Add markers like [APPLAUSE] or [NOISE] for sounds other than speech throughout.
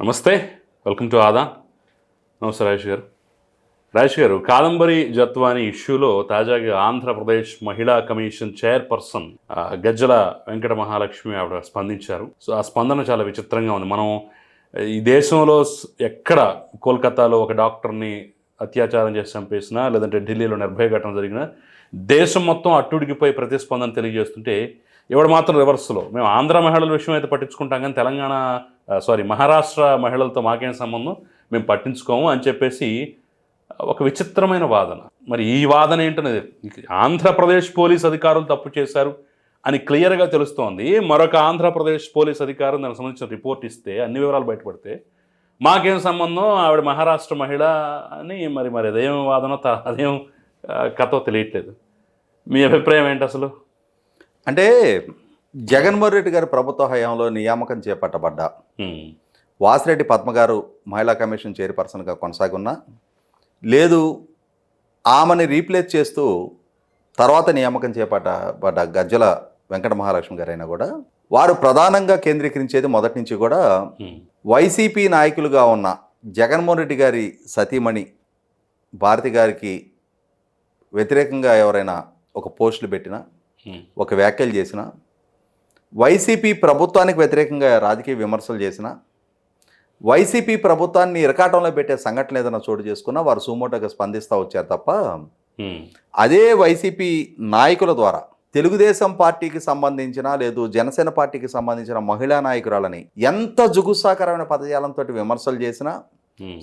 నమస్తే welcome to ఆదా. నమస్తే రాజేష్ గారు. రాజేష్ గారు కాదంబరి జత్వాని ఇష్యూలో తాజాగా ఆంధ్రప్రదేశ్ మహిళా కమిషన్ చైర్పర్సన్ గజ్జల వెంకట మహాలక్ష్మి ఆవిడ స్పందించారు. సో ఆ స్పందన చాలా విచిత్రంగా ఉంది. మనం ఈ దేశంలో ఎక్కడ కోల్కతాలో ఒక డాక్టర్ని అత్యాచారం చేసి చంపేసినా లేదంటే ఢిల్లీలో నిర్భయ ఘటన జరిగినా దేశం మొత్తం అట్టుడికిపోయి ప్రతిస్పందన తెలియజేస్తుంటే ఇవాడు మాత్రం రివర్స్లో మేము ఆంధ్ర మహిళల విషయం అయితే పట్టించుకుంటాం కానీ తెలంగాణ సారీ మహారాష్ట్ర మహిళలతో మాకేం సంబంధం? మేము పట్టించుకోము అని చెప్పేసి ఒక విచిత్రమైన వాదన. మరి ఈ వాదన ఏంటనేది? ఆంధ్రప్రదేశ్ పోలీస్ అధికారులు తప్పు చేశారు అని క్లియర్గా తెలుస్తోంది. మరొక ఆంధ్రప్రదేశ్ పోలీస్ అధికారం దానికి సంబంధించిన రిపోర్ట్ ఇస్తే అన్ని వివరాలు బయటపడితే మాకేం సంబంధం? ఆవిడ మహారాష్ట్ర మహిళ అని మరి మరి అదేం వాదన? త- అదేం కథ కథో తెలియట్లేదు. మీ అభిప్రాయం ఏంటి అసలు? అంటే జగన్మోహన్ రెడ్డి గారి ప్రభుత్వ హయాంలో నియామకం చేపట్టబడ్డ వాసిరెడ్డి పద్మ గారు మహిళా కమిషన్ చైర్పర్సన్గా కొనసాగున్నా లేదు ఆమెని రీప్లేస్ చేస్తూ తర్వాత నియామకం చేపట్టబడ్డ గజ్జల వెంకట మహాలక్ష్మి గారైనా కూడా వారు ప్రధానంగా కేంద్రీకరించేది మొదటి నుంచి కూడా వైసీపీ నాయకులుగా ఉన్న జగన్మోహన్ రెడ్డి గారి సతీమణి భారతి గారికి వ్యతిరేకంగా ఎవరైనా ఒక పోస్టులు పెట్టినా ఒక వ్యాఖ్యలు చేసిన వైసీపీ ప్రభుత్వానికి వ్యతిరేకంగా రాజకీయ విమర్శలు చేసిన వైసీపీ ప్రభుత్వాన్ని ఇరకాటంలో పెట్టే సంఘటన ఏదైనా చోటు చేసుకున్నా వారు సుమోటోగా స్పందిస్తూ వచ్చారు తప్ప. అదే వైసీపీ నాయకుల ద్వారా తెలుగుదేశం పార్టీకి సంబంధించిన లేదు జనసేన పార్టీకి సంబంధించిన మహిళా నాయకురాలని ఎంత జుగుత్సాకరమైన పదజాలంతో విమర్శలు చేసినా.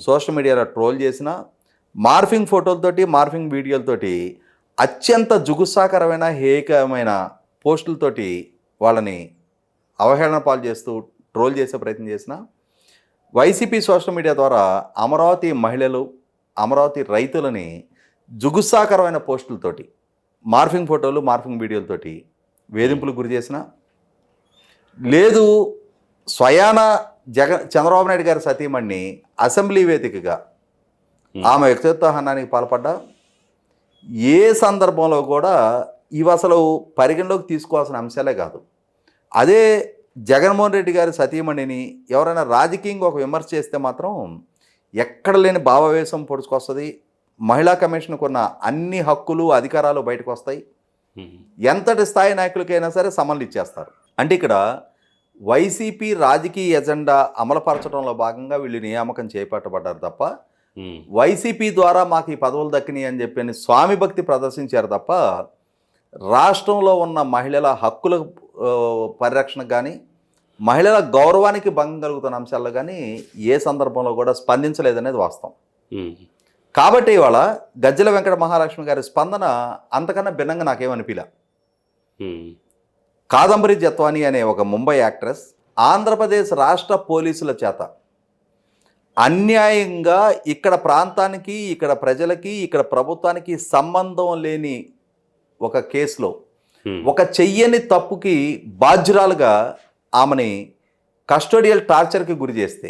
సోషల్ మీడియాలో ట్రోల్ చేసిన మార్ఫింగ్ ఫోటోలతోటి మార్ఫింగ్ వీడియోలతోటి అత్యంత జుగుత్సాకరమైన హేయకమైన పోస్టులతోటి వాళ్ళని అవహేళన పాలు చేస్తూ ట్రోల్ చేసే ప్రయత్నం చేసిన వైసీపీ సోషల్ మీడియా ద్వారా అమరావతి మహిళలు అమరావతి రైతులని జుగుత్సాకరమైన పోస్టులతోటి మార్ఫింగ్ ఫోటోలు మార్ఫింగ్ వీడియోలతోటి వేధింపులకు గురి చేసిన లేదు స్వయాన జగ చంద్రబాబు నాయుడు గారి సతీమణ్ణి అసెంబ్లీ వేదికగా ఆమె వ్యక్తిత్వ హనానికి పాల్పడ్డా. ఏ సందర్భంలో కూడా ఇవి అసలు పరిగణలోకి తీసుకోవాల్సిన అంశాలే కాదు. అదే జగన్మోహన్ రెడ్డి గారి సతీమణిని ఎవరైనా రాజకీయంగా ఒక విమర్శ చేస్తే మాత్రం ఎక్కడ లేని భావవేశం పొడుచుకొస్తుంది మహిళా కమిషన్కు ఉన్న అన్ని హక్కులు అధికారాలు బయటకు వస్తాయి. ఎంతటి స్థాయి నాయకులకైనా సరే సమన్లు ఇచ్చేస్తారు అంటే ఇక్కడ వైసీపీ రాజకీయ ఎజెండా అమలుపరచడంలో భాగంగా వీళ్ళు నియామకం చేపట్టబడ్డారు తప్ప. వైసీపీ ద్వారా మాకు ఈ పదవులు దక్కినాయి అని చెప్పి స్వామి భక్తి ప్రదర్శించారు తప్ప రాష్ట్రంలో ఉన్న మహిళల హక్కుల పరిరక్షణకు కానీ మహిళల గౌరవానికి భంగం కలుగుతున్న అంశాల్లో కానీ ఏ సందర్భంలో కూడా స్పందించలేదనేది వాస్తవం. కాబట్టి ఇవాళ గజ్జల వెంకట మహాలక్ష్మి గారి స్పందన అంతకన్నా భిన్నంగా నాకేమనిపిలా. కాదంబరి జత్వాని అనే ఒక ముంబై యాక్ట్రెస్ ఆంధ్రప్రదేశ్ రాష్ట్ర పోలీసుల చేత అన్యాయంగా ఇక్కడ ప్రాంతానికి ఇక్కడ ప్రజలకి ఇక్కడ ప్రభుత్వానికి సంబంధం లేని ఒక కేసులో. ఒక చెయ్యని తప్పుకి బాధ్యురాలుగా ఆమెని కస్టోడియల్ టార్చర్కి గురి చేస్తే.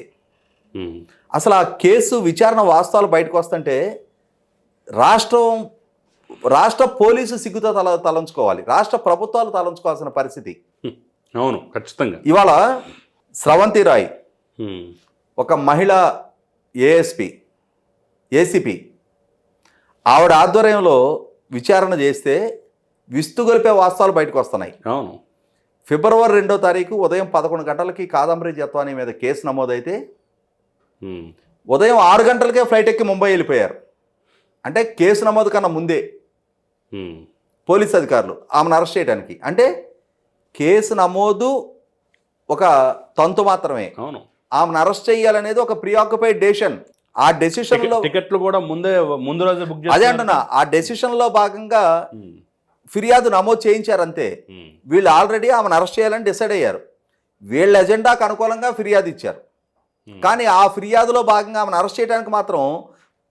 అసలు ఆ కేసు విచారణ వాస్తవాలు బయటకు వస్తుంటే రాష్ట్రం రాష్ట్ర పోలీసు సిగ్గుతో తల తలంచుకోవాలి రాష్ట్ర ప్రభుత్వాలు తలంచుకోవాల్సిన పరిస్థితి. అవును ఖచ్చితంగా ఇవాళ స్రవంతి రాయ్. ఒక మహిళ ఏఎస్పి ఏసీపీ ఆవిడ ఆధ్వర్యంలో విచారణ చేస్తే విస్తుగొలిపే వాస్తవాలు బయటకు వస్తున్నాయి అవును ఫిబ్రవరి రెండో తారీఖు ఉదయం పదకొండు గంటలకి కాదంబరి జత్వాని మీద కేసు నమోదైతే. ఉదయం ఆరు గంటలకే ఫ్లైట్ ఎక్కి ముంబై వెళ్ళిపోయారు అంటే కేసు నమోదు కన్నా ముందే. పోలీస్ అధికారులు ఆమెను అరెస్ట్ చేయడానికి అంటే కేసు నమోదు ఒక తంతు మాత్రమే అవును ఆమెను అరెస్ట్ చేయాలనేది ఒక ప్రియాక్యుపైడ్ డెసిషన్ ఆ డెసిషన్లో టికెట్- టికెట్లు కూడా ముందే ముందు రోజే బుక్ అదే. అంటున్నా ఆ డెసిషన్లో భాగంగా హ్మ్. ఫిర్యాదు నమోదు చేయించారు అంతే హ్మ్. వీళ్ళు ఆల్రెడీ ఆమెను అరెస్ట్ చేయాలని డిసైడ్ అయ్యారు వీళ్ళ ఎజెండాకు అనుకూలంగా ఫిర్యాదు ఇచ్చారు. కానీ ఆ ఫిర్యాదులో భాగంగా ఆమెను అరెస్ట్ చేయడానికి మాత్రం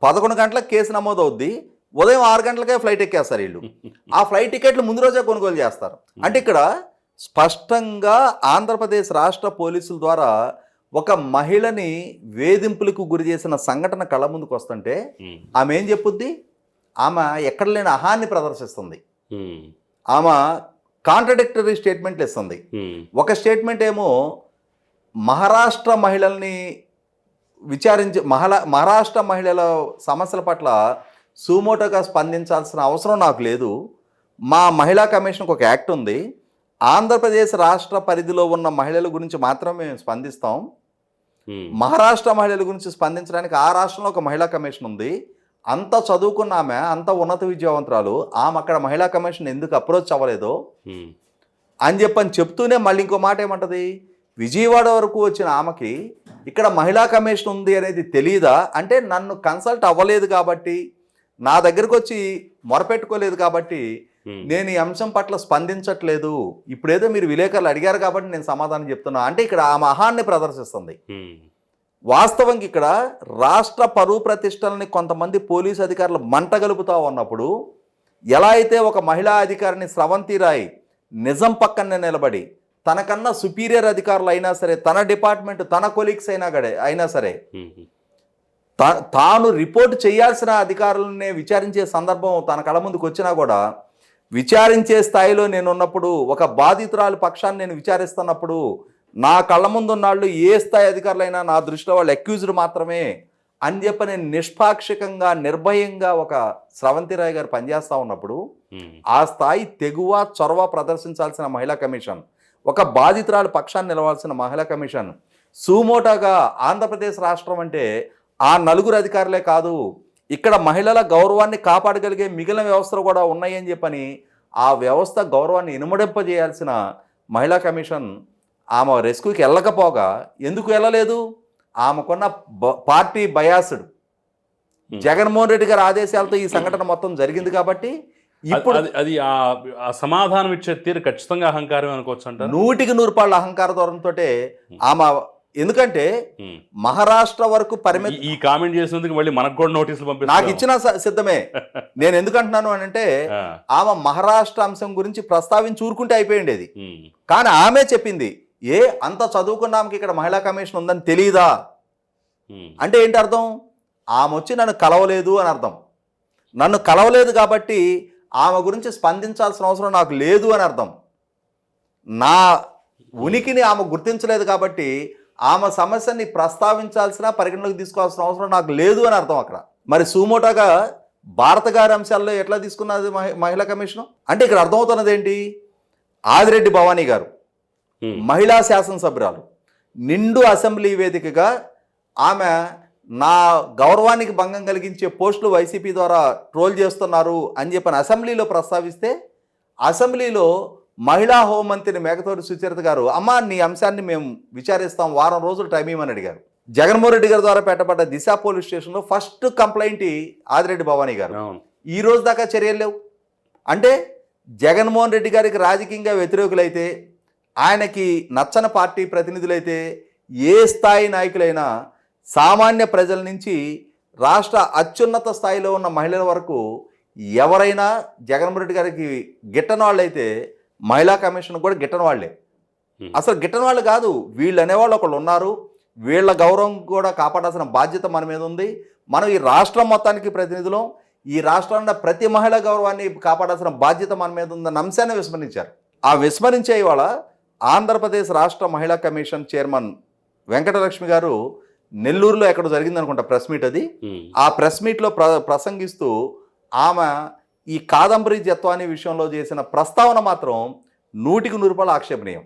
పదకొండు గంటలకు కేసు నమోదు అవుద్ది ఉదయం ఆరు గంటలకే ఫ్లైట్ ఎక్కేస్తారు వీళ్ళు [LAUGHS] ఆ ఫ్లైట్ టికెట్లు ముందు రోజే కొనుగోలు చేస్తారు అంటే ఇక్కడ స్పష్టంగా ఆంధ్రప్రదేశ్ రాష్ట్ర పోలీసుల ద్వారా ఒక మహిళని వేధింపులకు గురి చేసిన సంఘటన కళ్ళ ముందుకు వస్తుంటే. ఆమె ఏం చెప్పుద్ది ఆమె ఎక్కడ లేని అహాన్ని ప్రదర్శిస్తుంది. ఆమె కాంట్రడిక్టరీ స్టేట్మెంట్లు ఇస్తుంది. ఒక స్టేట్మెంట్ ఏమో మహారాష్ట్ర మహిళల్ని విచారించి మహళ మహారాష్ట్ర మహిళల సమస్యల పట్ల సుమోటోగా స్పందించాల్సిన అవసరం నాకు లేదు. మా మహిళా కమిషన్కి ఒక యాక్ట్ ఉంది. ఆంధ్రప్రదేశ్ రాష్ట్ర పరిధిలో ఉన్న మహిళల గురించి మాత్రమే మేము స్పందిస్తాం. మహారాష్ట్ర మహిళల గురించి స్పందించడానికి ఆ రాష్ట్రంలో ఒక మహిళా కమిషన్ ఉంది. అంత చదువుకున్న ఆమె అంత ఉన్నత విద్యావంతురాలు ఆమె అక్కడ మహిళా కమిషన్ ఎందుకు అప్రోచ్ అవ్వలేదో అని చెప్పని చెప్తూనే మళ్ళీ ఇంకో మాట ఏమంటది? విజయవాడ వరకు వచ్చిన ఆమెకి ఇక్కడ మహిళా కమిషన్ ఉంది అనేది తెలియదా అంటే నన్ను కన్సల్ట్ అవ్వలేదు కాబట్టి నా దగ్గరకు వచ్చి మొరపెట్టుకోలేదు కాబట్టి నేను ఈ అంశం పట్ల స్పందించట్లేదు. ఇప్పుడేదో మీరు విలేకరులు అడిగారు కాబట్టి నేను సమాధానం చెప్తున్నా. అంటే ఇక్కడ ఆ మహాన్ని ప్రదర్శిస్తుంది. వాస్తవంగా ఇక్కడ రాష్ట్ర పరువు ప్రతిష్టలని కొంతమంది పోలీసు అధికారులు మంటగలుపుతా ఉన్నప్పుడు ఎలా అయితే ఒక మహిళా అధికారిని స్రవంతి రాయ్ నిజం పక్కనే నిలబడి తనకన్నా సుపీరియర్ అధికారులు అయినా సరే తన డిపార్ట్మెంట్ తన కొలీగ్స్ అయినా గడే అయినా సరే తాను రిపోర్ట్ చేయాల్సిన అధికారులనే విచారించే సందర్భం తన కళ ముందుకు వచ్చినా కూడా విచారించే స్థాయిలో నేను ఉన్నప్పుడు ఒక బాధితురాలు పక్షాన్ని నేను విచారిస్తున్నప్పుడు నా కళ్ళ ముందు ఉన్నాళ్ళు ఏ స్థాయి అధికారులైనా నా దృష్టిలో వాళ్ళు అక్యూజ్డ్ మాత్రమే అని చెప్పి నేను నిష్పాక్షికంగా నిర్భయంగా ఒక స్రవంతి రాయ్ గారు పనిచేస్తూ ఉన్నప్పుడు ఆ స్థాయి తెగువ చొరవ ప్రదర్శించాల్సిన మహిళా కమిషన్ ఒక బాధితురాలు పక్షాన్ని నిలవాల్సిన మహిళా కమిషన్ సుమోటాగా ఆంధ్రప్రదేశ్ రాష్ట్రం అంటే ఆ నలుగురు అధికారులే కాదు ఇక్కడ మహిళల గౌరవాన్ని కాపాడగలిగే మిగిలిన వ్యవస్థలు కూడా ఉన్నాయని చెప్పని ఆ వ్యవస్థ గౌరవాన్ని ఇనుమడింపజేయాల్సిన మహిళా కమిషన్ ఆమె రెస్క్యూకి వెళ్ళకపోగా ఎందుకు వెళ్ళలేదు? ఆమెకున్న బ- పార్టీ బయాసుడు. జగన్మోహన్ రెడ్డి గారి ఆదేశాలతో ఈ సంఘటన మొత్తం జరిగింది కాబట్టి ఇప్పుడు అది ఆ సమాధానం ఇచ్చే తీరు ఖచ్చితంగా అహంకారం అనుకోవచ్చు అంటారు? నూటికి నూరు పాళ్ళ అహంకార ధోరణితో ఆమె ఎందుకంటే. మహారాష్ట్ర వరకు పరిమితి ఈ- కామెంట్ చేసినందుకు మళ్ళీ మనకు కూడా నోటీసులు నాకు పంపిస్తారు ఇచ్చిన సిద్ధమే. [LAUGHS] నేను ఎందుకు అంటున్నాను అని అంటే ఆమె మహారాష్ట్ర అంశం గురించి ప్రస్తావించి ఊరుకుంటే అయిపోయిండేది కానీ ఆమె చెప్పింది ఏ అంత చదువుకున్న ఆమెకి ఇక్కడ మహిళా కమిషన్ ఉందని తెలియదా అంటే ఏంటి అర్థం? ఆమె వచ్చి నన్ను కలవలేదు అని అర్థం. నన్ను కలవలేదు కాబట్టి ఆమె గురించి స్పందించాల్సిన అవసరం నాకు లేదు అని అర్థం. నా ఉనికిని ఆమె గుర్తించలేదు కాబట్టి ఆమె సమస్యని ప్రస్తావించాల్సిన పరిగణలోకి తీసుకోవాల్సిన అవసరం నాకు లేదు అని అర్థం అక్కడ. మరి సుమోటాగా భారత గారి అంశాల్లో ఎట్లా తీసుకున్నది మహి- మహిళా కమిషన్? అంటే ఇక్కడ అర్థమవుతున్నది ఏంటి? ఆదిరెడ్డి భవానీ గారు. మహిళా శాసనసభ్యురాలు. నిండు అసెంబ్లీ వేదికగా ఆమె నా గౌరవానికి భంగం కలిగించే పోస్టులు వైసీపీ ద్వారా ట్రోల్ చేస్తున్నారు అని చెప్పని అసెంబ్లీలో ప్రస్తావిస్తే అసెంబ్లీలో మహిళా హోంమంత్రిని మేకతోటి సుచరిత గారు అమ్మా నీ అంశాన్ని మేము విచారిస్తాం వారం రోజులు టైం ఇవ్వమని అడిగారు. జగన్మోహన్ రెడ్డి గారి ద్వారా పెట్టబడ్డ దిశ పోలీస్ స్టేషన్లో ఫస్ట్ కంప్లైంట్ ఆదిరెడ్డి భవానీ గారు. ఈ రోజు దాకా చర్యలు లేవు. అంటే జగన్మోహన్ రెడ్డి గారికి రాజకీయంగా వ్యతిరేకులైతే ఆయనకి నచ్చని పార్టీ ప్రతినిధులైతే ఏ స్థాయి నాయకులైనా సామాన్య ప్రజల నుంచి రాష్ట్ర అత్యున్నత స్థాయిలో ఉన్న మహిళల వరకు ఎవరైనా జగన్మోహన్ రెడ్డి గారికి గిట్టని వాళ్ళైతే మహిళా కమిషన్ కూడా గిట్టని వాళ్ళే అసలు గిట్టని వాళ్ళు కాదు వీళ్ళు అనేవాళ్ళు ఒకళ్ళు ఉన్నారు. వీళ్ళ గౌరవం కూడా కాపాడాల్సిన బాధ్యత మన మీద ఉంది. మనం ఈ రాష్ట్రం మొత్తానికి ప్రతినిధులం. ఈ రాష్ట్రంలో ప్రతి మహిళ గౌరవాన్ని కాపాడాల్సిన బాధ్యత మన మీద ఉందన్న అంశాన్ని విస్మరించారు. ఆ విస్మరించే ఇవాళ ఆంధ్రప్రదేశ్ రాష్ట్ర మహిళా కమిషన్ చైర్మన్ వెంకటలక్ష్మి గారు నెల్లూరులో ఎక్కడ జరిగింది అనుకుంటా ప్రెస్ మీట్ అది. ఆ ప్రెస్ మీట్లో ప్ర ప్రసంగిస్తూ ఆమె ఈ కాదంబరి జత్వాని విషయంలో చేసిన ప్రస్తావన మాత్రం నూటికి నూరు రూపాయలు ఆక్షేపణీయం.